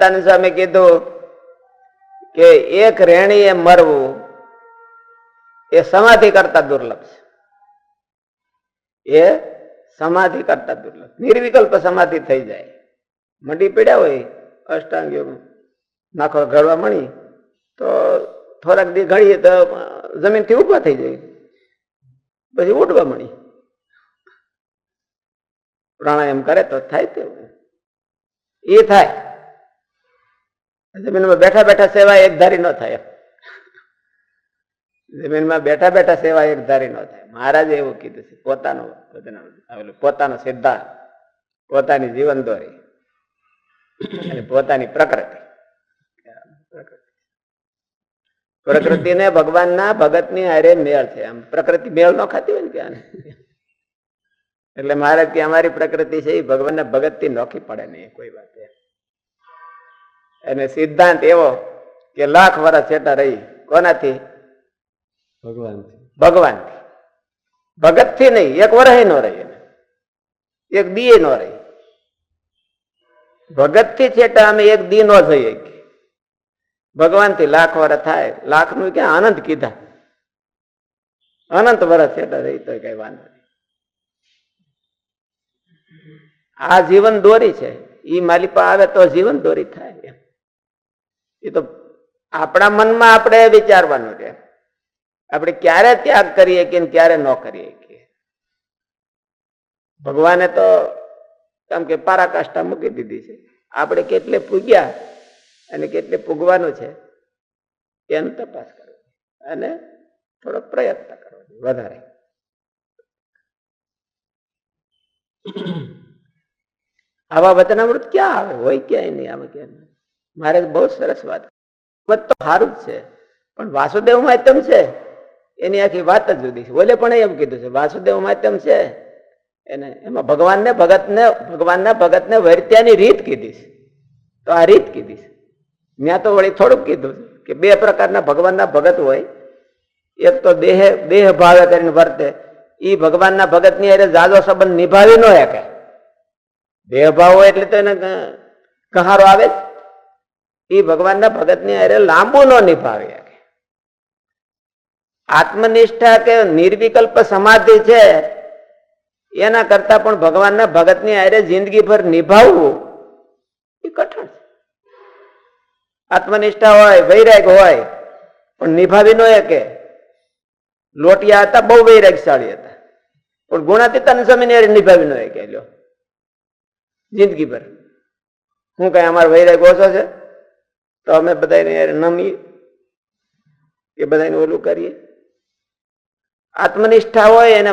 તાની સામે કીધું કે એક રેણીએ મરવું એ સમાધિ કરતા દુર્લભ છે. એ સમાધિ કરતા દુર્લભ. નિર્વિકલ્પ સમાધિ થઈ જાય. મંડી પીડ્યા હોય, અષ્ટાંગ નાખો ઘડવા મણી તો થોડાક દી ઘડીએ તો જમીનથી ઊભા થઈ જાય. પછી ઉઠવા મળી. પ્રાણાયામ કરે તો થાય તેવું. એ થાય. જમીનમાં બેઠા બેઠા સેવા એક ધારી ન થાય. જમીનમાં બેઠા બેઠા સેવા એક ધારી ન થાય. મહારાજે એવું કીધું છે, પોતાનો પોતાનો સિદ્ધાંત, પોતાની જીવન દોરી અને પોતાની પ્રકૃતિ. પ્રકૃતિને ભગવાનના ભગતની હારે મેળ છે. આમ પ્રકૃતિ મેળ ન ખાતી હોય ને ક્યાં એટલે મહારાજ કે, અમારી પ્રકૃતિ છે એ ભગવાનના ભગતથી નોખી પડે નહીં, કોઈ વાત. અને સિદ્ધાંત એવો કે લાખ વર્ષ છેટા રહી કોનાથી? ભગવાન ભગવાન ભગતથી નહીં એક વર્ષ નો રહી. એક દી નો રહી. ભગતથી છેટા અમે એક દી નો જઈએ ભગવાનથી લાખ વર્ષ થાય લાખનું ક્યાં અનંત કીધા. અનંત વર્ષ છેટા રહી તો કઈ વાંધો નહીં. આ જીવન દોરી છે. એ માલિપા આવે તો જીવન દોરી થાય એમ. એ તો આપણા મનમાં આપણે વિચારવાનું છે. આપણે ક્યારે ત્યાગ કરીએ કે ક્યારે ન કરીએ કે ભગવાને તો કેમ કે પારાકાષ્ઠા મૂકી દીધી છે. આપણે કેટલે પૂગ્યા અને કેટલે પૂગવાનું છે એમ તપાસ કરવો. અને થોડો પ્રયત્ન કરવો વધારે. આવા વચનામૃત ક્યાં આવે? હોય ક્યાંય નહીં આવે ક્યાં મારે બહુ સરસ વાત. મત તો સારું જ છે. પણ વાસુદેવ માધ્યમ છે? એની આખી વાત જ જુદી છે. ઓલે પણ એમ કીધું છે, વાસુદેવ માધ્યમ છે? એને એમાં ભગવાનને ભગતને, ભગવાનના ભગતને વર્ત્યાની રીત કીધી છે. તો આ રીત કીધી છે. મેં તો વળી થોડુંક કીધું કે બે પ્રકારના ભગવાનના ભગત હોય. એક તો દેહ દેહ ભાવે કરીને વર્તે. એ ભગવાનના ભગતની અરે જાજો સંબંધ નિભાવી ન શકે. દેહ ભાવ હોય એટલે તો એને કહારો આવે જ. એ ભગવાનના ભગતની અરે લાંબુ ન નિભાવી. આત્મનિષ્ઠા કે નિર્વિકલ્પ સમાધિ છે, એના કરતા પણ ભગવાનના ભગતની હારે જિંદગીભર નિભાવવું એ કઠણ છે. આત્મનિષ્ઠા હોય, વૈરાગ હોય, પણ નિભાવી નો શકે. લોટિયા હતા, બહુ વૈરાગશાળી હતા. પણ ગુણાતીતાની જમીન હારે નિભાવી નો શકે લ્યો. જિંદગીભર. શું કઈ અમારો વૈરાગ ઓછો છે? તો અમે બધાને યાર નમીએ. કે બધાને ઓલું કરીએ. આત્મનિષ્ઠા હોય એને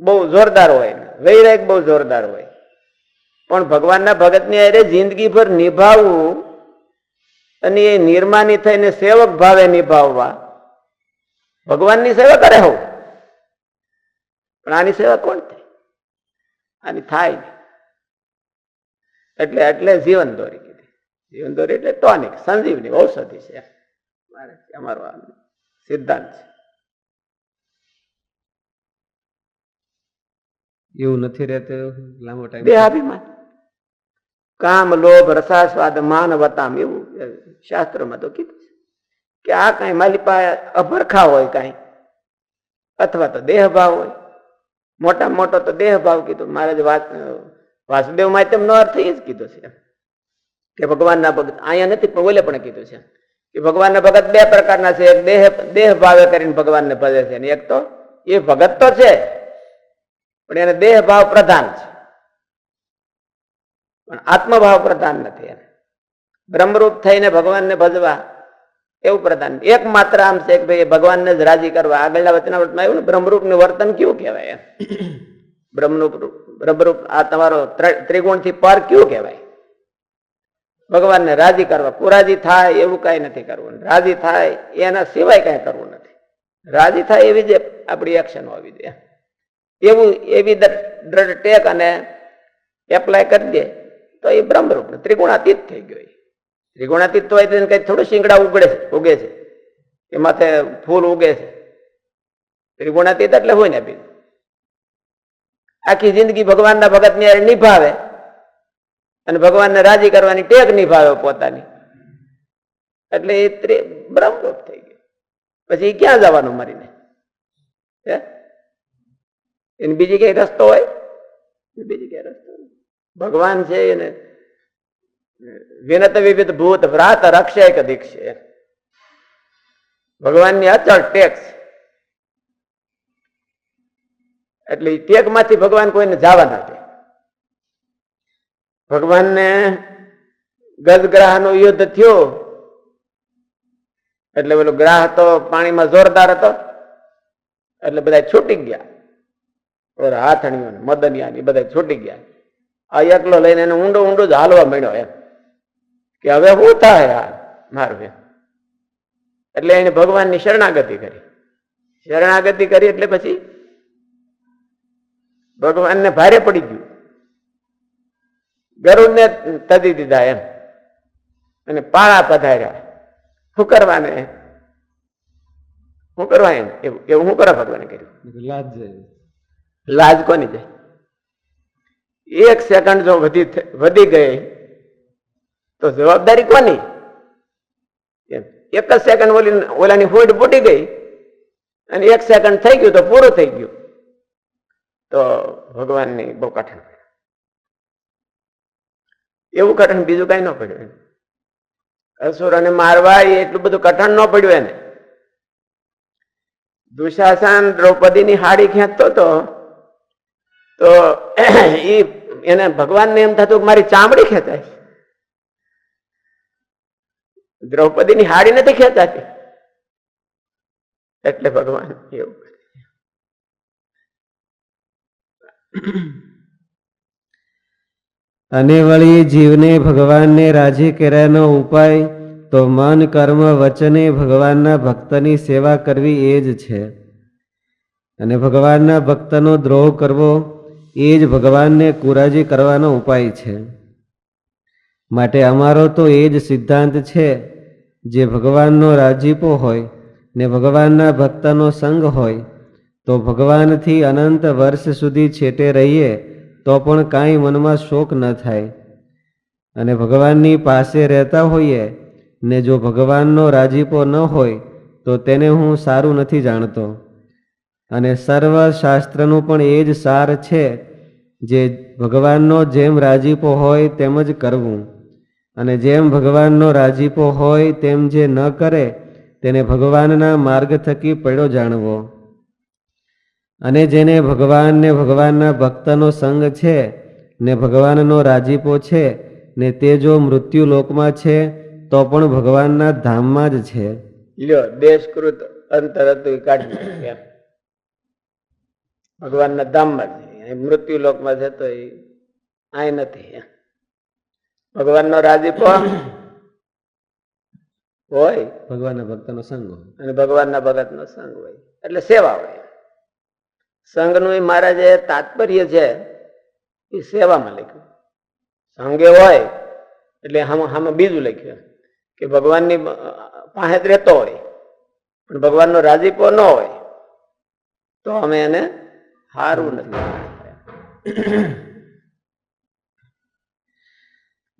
બહુ જોરદાર હોય વૈરાગ બહુ જોરદાર હોય. પણ ભગવાનના ભગતની અરે જિંદગીભર નિભાવવું અને એ નિર્માની થઈને સેવક ભાવે નિભાવવા ભગવાનની સેવા કરે હોવ પણ આની સેવા કોણ થાય? આની થાય એટલે એટલે જીવન દોરી કીધી જીવન દોરી એટલે ટોનિક સંજીવની ઔષધિ છે અમારો સિદ્ધાંત છે. એવું નથી રહેતું લાંબો ટાઈમ દેહાભિમાન કામ લોભ રસાસ્વાદ માન વતામ એવું શાસ્ત્રમાં તો કીધું છે. કે આ કઈ પાસે અભરખા હોય કઈ અથવા તો દેહ ભાવ હોય. મોટા મોટો તો દેહ ભાવ કીધું. મારે જ વાત વાસુદેવ માધ્યમ નો અર્થ એ જ કીધો છે કે ભગવાનના ભગત, અહીંયા નથી, પણ ઓલે પણ કીધું છે. કે ભગવાનના ભગત બે પ્રકારના છે, એક દેહ દેહ ભાવે કરીને ભગવાનને ભજે છે એક તો એ ભગત તો છે, પણ એને દેહ ભાવ પ્રધાન છે. પણ આત્મભાવ પ્રધાન નથી એને. બ્રહ્મરૂપ થઈને ભગવાનને ભજવા એવું પ્રધાન એક માત્ર આમ છે કે ભાઈ ભગવાનને જ રાજી કરવા. આગળના વચનાવૃતમાં આવ્યું ને, બ્રહ્મરૂપનું વર્તન કેવું કહેવાય બ્રહ્મરૂપ બ્રહ્મરૂપ આ તમારો ત્રિગુણથી પર કયું કહેવાય? ભગવાનને રાજી કરવા. કુરાજી થાય એવું કઈ નથી કરવું. રાજી થાય એના સિવાય કઈ કરવું નથી. રાજી થાય એવી જે આપણી એક્શન હોવી જોઈએ. એવું, એવી દ્રઢ ટેક અને એપ્લાય કરી દે તો એ બ્રહ્મરૂપ ત્રિગુણાતીત થઈ ગયો. ત્રિગુણાતીત તો એટલે કઈ થોડું શિંગડા ઉગડે છે, ઉગે છે. એ માથે ફૂલ ઉગે છે. ત્રિગુણાતીત એટલે હોય ને બીજું. આખી જિંદગી ભગવાનના ભગતની નિભાવે. અને ભગવાનને રાજી કરવાની ટેક નિભાવે પોતાની. એટલે એ બ્રહ્મરૂપ થઈ ગયો. પછી એ ક્યાં જવાનું મરીને? એની બીજી કઈ રસ્તો હોય? બીજી કઈ રસ્તો ભગવાન છે એને વિનત વિવિધ ભૂત વ્રાત રક્ષય દીક્ષે. છે ભગવાનની અચળ ટેક એટલે એ ટેકમાંથી ભગવાન કોઈને જવા ના દે. ભગવાનને ગજગ્રાહ નો યુદ્ધ થયો. એટલે પેલો ગ્રાહ તો પાણીમાં જોરદાર હતો. એટલે બધા છૂટી ગયા. હાથણીઓ મદનિયા બધા છૂટી ગયા. આ એકલો લઈને એને ઊંડો ઊંડો જ હાલવા માંડ્યો એમ. કે હવે શું થાય આ મારું એટલે એને ભગવાનની શરણાગતિ કરી. શરણાગતિ કરી એટલે પછી ભગવાનને ભારે પડી ગયું. ગરુડને તદી દીધા એમ. અને પાળા પધાર્યા. શું કરવાને? શું કરવા એમ? એવું શું કરવા ભગવાને કર્યું? લાજ જાય લાજ કોની જાય એક સેકન્ડ જો વધી વધી ગઈ તો જવાબદારી કોની? એમ. એક જ સેકન્ડ ઓલી ઓલાની ફૂટ ફૂટી ગઈ અને એક સેકન્ડ થઈ ગયું તો પૂરું થઈ ગયું. તો ભગવાનની બહુ કઠણ એવું કઠણ, બીજું કઈ ન પડ્યું. અસુરોને મારવા એટલું બધું કઠણ ન પડ્યું એને દુશાસન દ્રૌપદીની હાડી ખેંચતો તો એને ભગવાનને એમ થતું કે મારી ચામડી ખેંચાય દ્રૌપદીની હાડી નથી ખેંચાતી એટલે ભગવાન એવું. અને વળી જીવને ભગવાનને રાજી કર્યાનો ઉપાય, તો મન, કર્મ, વચને ભગવાનના ભક્તની સેવા કરવી એ જ છે. અને ભગવાનના ભક્તનો દ્રોહ કરવો એ જ ભગવાનને કુરાજી કરવાનો ઉપાય છે. માટે અમારો તો એ જ સિદ્ધાંત છે, જે ભગવાનનો રાજીપો હોય ને ભગવાનના ભક્તનો સંગ હોય, તો ભગવાનથી અનંત વર્ષ સુધી છેટે રહીએ તો પણ કાંઈ મનમાં શોક ન થાય. અને ભગવાનની પાસે રહેતા હોઈએ ને જો ભગવાનનો રાજીપો ન હોય, તો તેને હું સારું નથી જાણતો. અને સર્વ શાસ્ત્રનું પણ એ જ સાર છે જે ભગવાનનો જેમ રાજીપો હોય તેમ જ કરવું. અને જેમ ભગવાનનો રાજીપો હોય તેમ જે ન કરે, તેને ભગવાનના માર્ગ થકી પડ્યો જાણવો. અને જેને ભગવાન ને ભગવાનના ભક્તનો સંગ છે ને ભગવાનનો રાજીપો છે ને તે જો મૃત્યુ લોકમાં છે તો પણ ભગવાનના ધામમાં જ છે. લ્યો દેશકૃત અંતર હતું કાઢી ભગવાનના ધામમાં જ મૃત્યુ લોકમાં છે તો એ અહીં નથી ભગવાનનો રાજીપો હોય. ભગવાનના ભક્તનો સંગ હોય. અને ભગવાનના ભગતનો સંગ હોય. એટલે સેવા હોય. સંઘનું મારા જે તાત્પર્ય છે એ સેવામાં લખ્યું. સંઘે હોય એટલે આમાં આમાં બીજું લખ્યું કે ભગવાનની પાસે રહેતો હોય, પણ ભગવાનનો રાજીપો ન હોય, તો અમે એને હારું નથી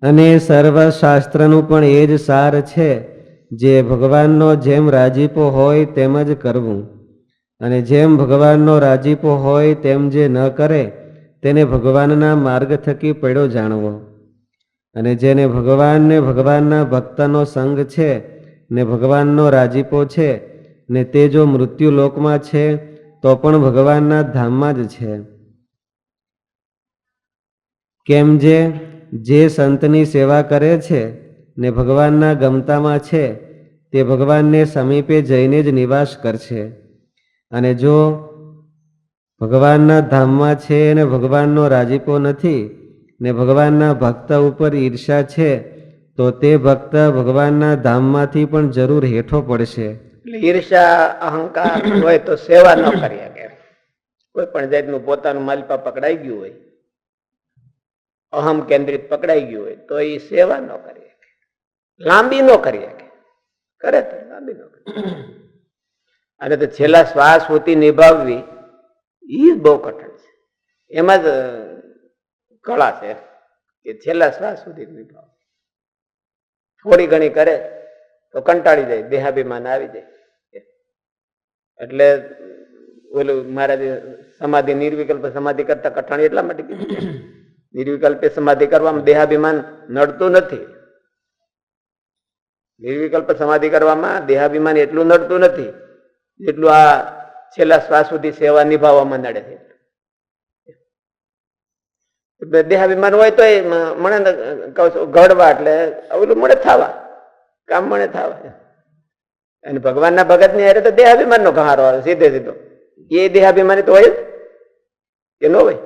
અને સર્વ શાસ્ત્રનું પણ એ જ સાર છે, જે ભગવાનનો જેમ રાજીપો હોય તેમ જ કરવું. અને જેમ ભગવાનનો રાજીપો હોય તેમ જે ન કરે, તેને ભગવાનના માર્ગ થકી પડ્યો જાણવો. અને જેને ભગવાનને ભગવાનના ભક્તનો સંગ છે, ને ભગવાનનો રાજીપો છે, ને તે જો મૃત્યુ લોકમાં છે, તો પણ ભગવાનના ધામમાં જ છે. કેમ જે જે સંતની સેવા કરે છે, ને ભગવાનના ગમતામાં છે, તે ભગવાનને સમીપે જઈને જ નિવાસ કરશે. અને જો ભગવાનના ધામમાં છે અને ભગવાનનો રાજીપો નથી ને ભગવાનના ભક્ત ઉપર ઈર્ષા છે, તો તે ભક્ત ભગવાનના ધામમાંથી પણ જરૂર હેઠો પડશે. ઈર્ષા, અહંકાર હોય તો સેવા ન કરી શકે. કોઈ પણ જાતનું પોતાનું માલપા પકડાઈ ગયું હોય, અહમ કેન્દ્રિત પકડાઈ ગયું હોય, તો એ સેવા ન કરી શકે. લાંબી ન કરી શકે. કરે તો લાંબી ન કરી અને તો છેલ્લા શ્વાસ હોતી નિભાવવી એ બહુ કઠણ છે. એમાં જ કળા છે કે છેલ્લા શ્વાસ સુધી નિભાવ થોડી ઘણી કરે તો કંટાળી જાય, દેહાભિમાન આવી જાય. એટલે ઓલું મહારાજે સમાધિ, નિર્વિકલ્પ સમાધિ કરતા કઠણ એટલા માટે નિર્વિકલ્પે સમાધિ કરવામાં દેહાભિમાન નડતું નથી. નિર્વિકલ્પ સમાધિ કરવામાં દેહાભિમાન એટલું નડતું નથી. જેટલું આ છેલ્લા શ્વાસ સુધી સેવા નિભાવવામાં નડે છે. એટલે દેહાભિમાન હોય તો મને કહું છું, ઘડવા એટલે ઓલું મળે થવા. કામ મળે થવા. અને ભગવાનના ભગતની હારે તો દેહાભિમાન નો કહારો આવે, સીધે સીધો. એ દેહાભિમાની તો હોય કે ન હોય?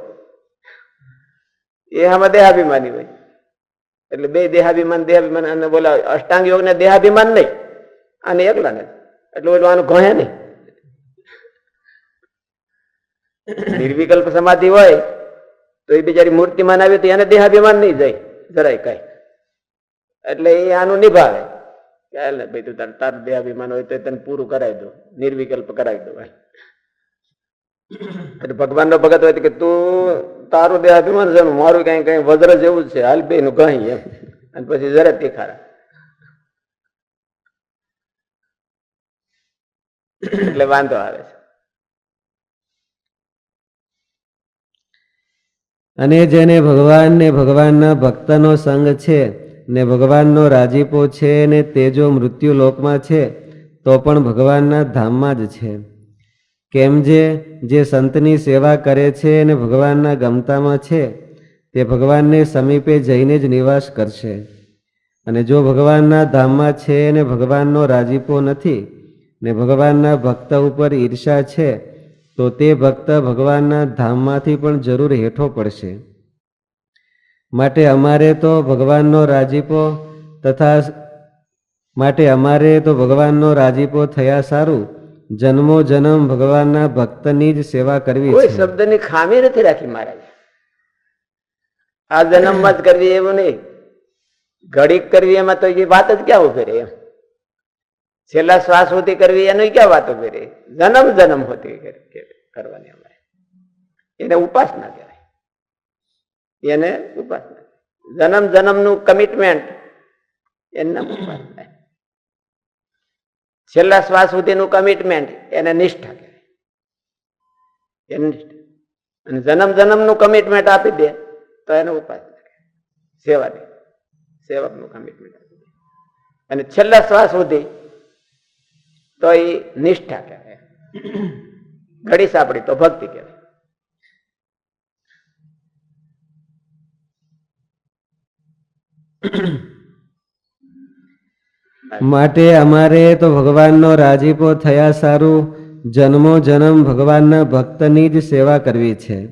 એ આમાં દેહાભિમાની હોય. એટલે બે દેહાભિમાન દેહાભિમાન અને બોલા અષ્ટાંગ યોગ ને દેહાભિમાન નહીં. અને એકલા નહીં એટલે ઓલું આનું ઘણે નહીં. નિર્વિકલ્પ સમાધિ હોય, તો એ બિચારી મૂર્તિમાન આવી તો એને દેહાભિમાન નહીં જાય, જરાય કઈ. એટલે એ આનું નિભાવે. ને ભાઈ તું તાર તાર દેહાભિમાન હોય તો તને પૂરું કરાવી દો નિર્વિકલ્પ કરાવી દો ભાઈ એટલે ભગવાન નો ભગત હોય કે તું તારું દેહાભિમાન છે મારું કઈ કઈ વજ્ર જેવું છે, હાલ બે નું કઈ એમ. અને પછી જરા તીખારા. એટલે વાંધો આવે છે. અને જેને ભગવાન ને ભગવાનના ભક્તનો સંગ છે ને ભગવાનનો રાજીપો છે ને તેજો મૃત્યુ લોકમાં છે, તો પણ ભગવાનના ધામમાં જ છે. કેમ જે જે સંતની સેવા કરે છે અને ભગવાનના ગમતામાં છે, તે ભગવાનને સમીપે જઈને જ નિવાસ કરશે. અને જો ભગવાનના ધામમાં છે ને ભગવાનનો રાજીપો નથી, ને ભગવાનના ભક્ત ઉપર ઈર્ષા છે તો તે ભક્ત ભગવાનના ધામમાંથી પણ જરૂર હેઠો પડશે. માટે અમારે તો ભગવાનનો રાજીપો તથા માટે અમારે તો ભગવાનનો રાજીપો થયા સારું. જન્મો જન્મ ભગવાનના ભક્તની જ સેવા કરવી કોઈ શબ્દની ખામી નથી રાખી મહારાજ. આ જન્મમાં જ કરવી એવું નહીં. ઘડીક કરવી એમાં તો એ વાત જ ક્યાં ઊભી રહી એમ? છેલ્લા શ્વાસ સુધી કરવી, એનું ક્યાં વાતો કરી? જન્મ જન્મ હોતી કર- કર- કરવાની અમારે. એને ઉપાસના કહેવાય. એને ઉપાસના જન્મ જન્મનું કમિટમેન્ટ એના ઉપાસના છેલ્લા શ્વાસ સુધીનું કમિટમેન્ટ એને નિષ્ઠા કહેવાય. એને નિષ્ઠા. અને જન્મ જન્મનું કમિટમેન્ટ આપી દે, તો એને ઉપાસના કહેવાય. સેવા દે. સેવકનું કમિટમેન્ટ આપી દે. અને છેલ્લા શ્વાસ સુધી તો એ નિષ્ઠા કહેવાય ઘડી સાંપડી તો ભક્તિ કહેવાય માટે અમારે તો ભગવાનનો રાજીપો થયા સારું. જન્મો જન્મ ભગવાનના ભક્તની જ સેવા કરવી છે.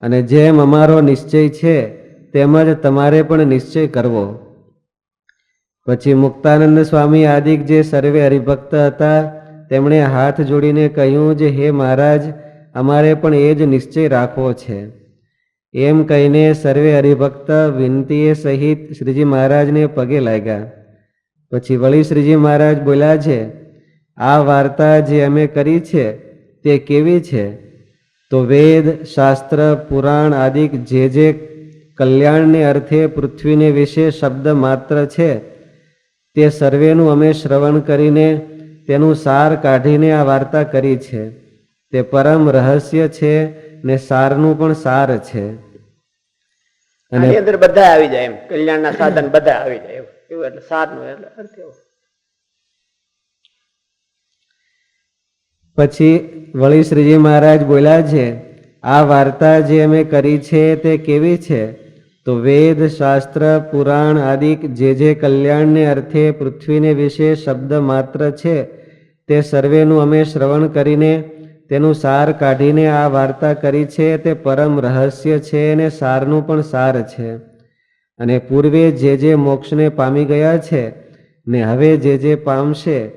અને જેમ અમારો નિશ્ચય છે તેમજ તમારે પણ નિશ્ચય કરવો. પછી મુક્તાનંદ સ્વામી આદિક જે સર્વે હરિભક્ત હતા, તેમણે હાથ જોડીને કહ્યું જે, હે મહારાજ, અમારે પણ એ જ નિશ્ચય રાખવો છે. એમ કહીને સર્વે હરિભક્ત વિનંતીએ સહિત શ્રીજી મહારાજને પગે લાગ્યા. પછી વળી શ્રીજી મહારાજ બોલ્યા છે, આ વાર્તા જે અમે કરી છે, તે કેવી છે? તો વેદ, શાસ્ત્ર, પુરાણ આદિક જે જે કલ્યાણને અર્થે પૃથ્વીને વિશે શબ્દ માત્ર છે તે સર્વેનું અમે શ્રવણ કરીને તેનું સાર કાઢીને આ વાર્તા કરી છે. તે પરમ રહસ્ય છે ને સારનું પણ સાર છે. અને અંદર બધા આવી જાય એમ. કલ્યાણના સાધન બધા આવી જાય એવું એટલે સારનું એટલે અર્થ એવો. પછી વળી શ્રીજી મહારાજ બોલ્યા છે આ વાર્તા જે અમે કરી છે તે કેવી છે? તો વેદ, શાસ્ત્ર, પુરાણ આદિ જે જે કલ્યાણને અર્થે પૃથ્વીને વિશે શબ્દ માત્ર છે, તે સર્વેનું અમે શ્રવણ કરીને, તેનું સાર કાઢીને આ વાર્તા કરી છે, તે પરમ રહસ્ય છે અને સારનું પણ સાર છે. અને પૂર્વે જે જે મોક્ષને પામી ગયા છે, ને હવે જે જે પામશે,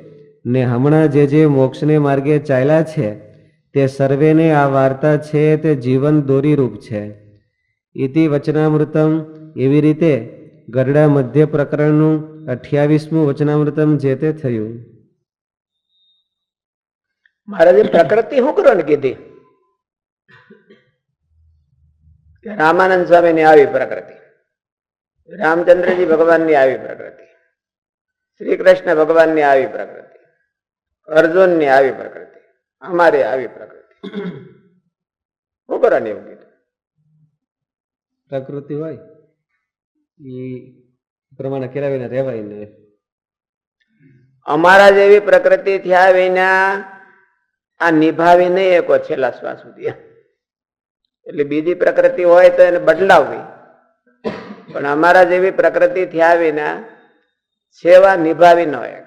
ને હમણાં જે જે મોક્ષને માર્ગે ચાલ્યા છે, તે સર્વેને આ વાર્તા છે, તે જીવન દોરીરૂપ છે. ઇતિ વચનામૃતમ એવી રીતે ગરડા મધ્ય પ્રકરણનું અઠ્યાવીસમું વચનામૃતમ જે તે થયું મહારાજે પ્રકૃતિ શું કરવાની કીધી રામાનંદ સ્વામીની આવી પ્રકૃતિ રામચંદ્રજી ભગવાનની આવી પ્રકૃતિ શ્રી કૃષ્ણ ભગવાનની આવી પ્રકૃતિ અર્જુનની આવી પ્રકૃતિ અમારી આવી પ્રકૃતિ શું કરવાની એવું પ્રકૃતિ હોય એ પ્રમાણે કેળવીને રહેવાય ને. અમારા જેવી પ્રકૃતિ થયા વિના આ નિભાવી નહીં એકો છેલ્લા શ્વાસ સુધી. એટલે બીજી પ્રકૃતિ હોય તો એને બદલાવવી. પણ અમારા જેવી પ્રકૃતિ થયા વિના સેવા નિભાવી ન હોય.